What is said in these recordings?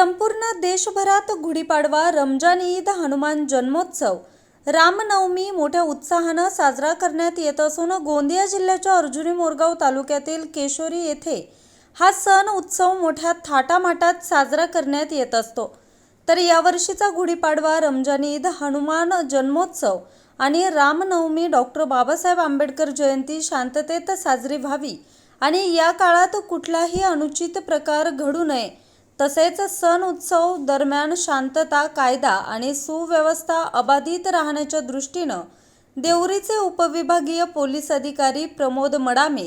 संपूर्ण देशभरात गुढीपाडवा रमजान ईद हनुमान जन्मोत्सव. रामनवमी मोठ्या उत्साहानं साजरा करण्यात येत असून गोंदिया जिल्ह्याच्या अर्जुनी मोरगाव तालुक्यातील केशोरी येथे हा सण उत्सव मोठ्या थाटामाटात साजरा करण्यात येत असतो. तर यावर्षीचा गुढीपाडवा रमजान ईद हनुमान जन्मोत्सव आणि रामनवमी डॉक्टर बाबासाहेब आंबेडकर जयंती शांततेत साजरी व्हावी आणि या काळात कुठलाही अनुचित प्रकार घडू नये तसेच सण उत्सव दरम्यान शांतता कायदा आणि सुव्यवस्था अबाधित राहण्याच्या दृष्टीनं देवरीचे उपविभागीय पोलीस अधिकारी प्रमोद मडामे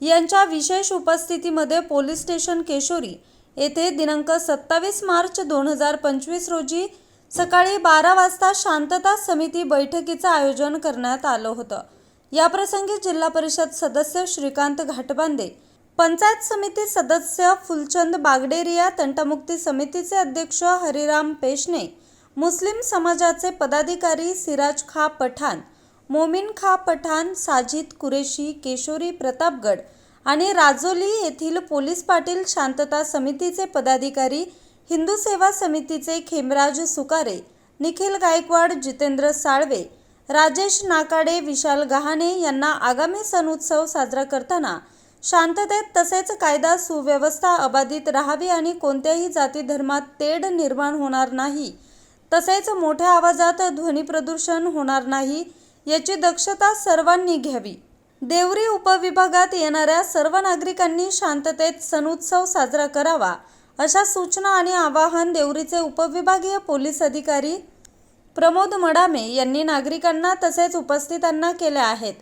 यांच्या विशेष उपस्थितीमध्ये पोलीस स्टेशन केशोरी येथे दिनांक सत्तावीस मार्च दोन हजार पंचवीस रोजी सकाळी बारा वाजता शांतता समिती बैठकीचं आयोजन करण्यात आलं होतं. याप्रसंगी जिल्हा परिषद सदस्य श्रीकांत घाटबांदे पंचायत समिती सदस्य फुलचंद बागडेरिया तंटामुक्ती समितीचे अध्यक्ष हरिराम पेशणे मुस्लिम समाजाचे पदाधिकारी सिराज खा पठाण मोमीन खा पठाण साजिद कुरेशी केशोरी प्रतापगड आणि राजोली येथील पोलीस पाटील शांतता समितीचे पदाधिकारी हिंदू सेवा समितीचे खेमराज सुकारे निखिल गायकवाड जितेंद्र साळवे राजेश नाकाडे विशाल गहाणे यांना आगामी सण उत्सव साजरा करताना शांततेत तसेच कायदा सुव्यवस्था अबाधित राहावी आणि कोणत्याही जाती धर्मात तेढ निर्माण होणार नाही. तसेच मोठ्या आवाजात ध्वनी प्रदूषण होणार नाही याची दक्षता सर्वांनी घ्यावी. देवरी उपविभागात येणाऱ्या सर्व नागरिकांनी शांततेत सणउत्सव साजरा करावा अशा सूचना आणि आवाहन देवरीचे उपविभागीय पोलीस अधिकारी प्रमोद मडामे यांनी नागरिकांना तसेच उपस्थितांना केल्या आहेत.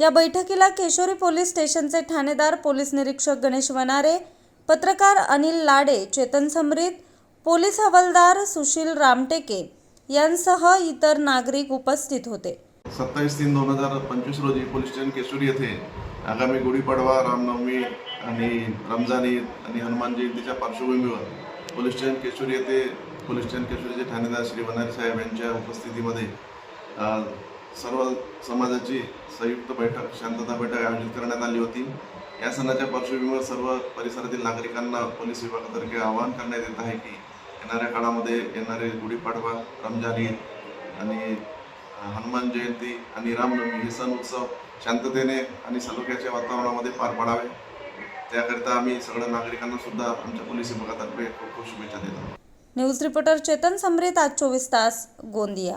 या बैठकीला केशोरी पोलीस स्टेशनचे ठाणेदार पोलीस निरीक्षक गणेश वनारे पत्रकार अनिल लाडे चेतन समरीत पोलीस हवालदार सुशील रामटेके यांसह इतर नागरिक उपस्थित होते. सत्तावीस तीन दोन हजार पंचवीस रोजी पोलीस स्टेशन केशोरी येथे आगामी गुढीपाडवा रामनवमी आणि रमजान ईद आणि हनुमान जयंतीच्या पार्श्वभूमीवर पोलीस स्टेशन केशोरी येथे पोलीस स्टेशन केशोरीचे ठाणेदार श्री वनारी साहेब यांच्या उपस्थितीमध्ये सर्व समाजाची संयुक्त बैठक शांतता बैठक आयोजित करण्यात आली होती. या सणाच्या पार्श्वभूमीवर सर्व परिसरातील नागरिकांना पोलीस विभागातर्फे आवाहन करण्यात येत आहे की येणाऱ्या काळामध्ये येणारे गुढीपाडवा रमजान ईद आणि हनुमान जयंती आणि रामनवमी हे सण उत्सव शांततेने आणि सलोख्याच्या वातावरणामध्ये पार पाडावे. त्याकरिता आम्ही सगळ्या नागरिकांना सुद्धा आमच्या पोलीस विभागातर्फे खूप खूप शुभेच्छा देतो न्यूज रिपोर्टर चेतन समरेत आज चोवीस तास गोंदिया.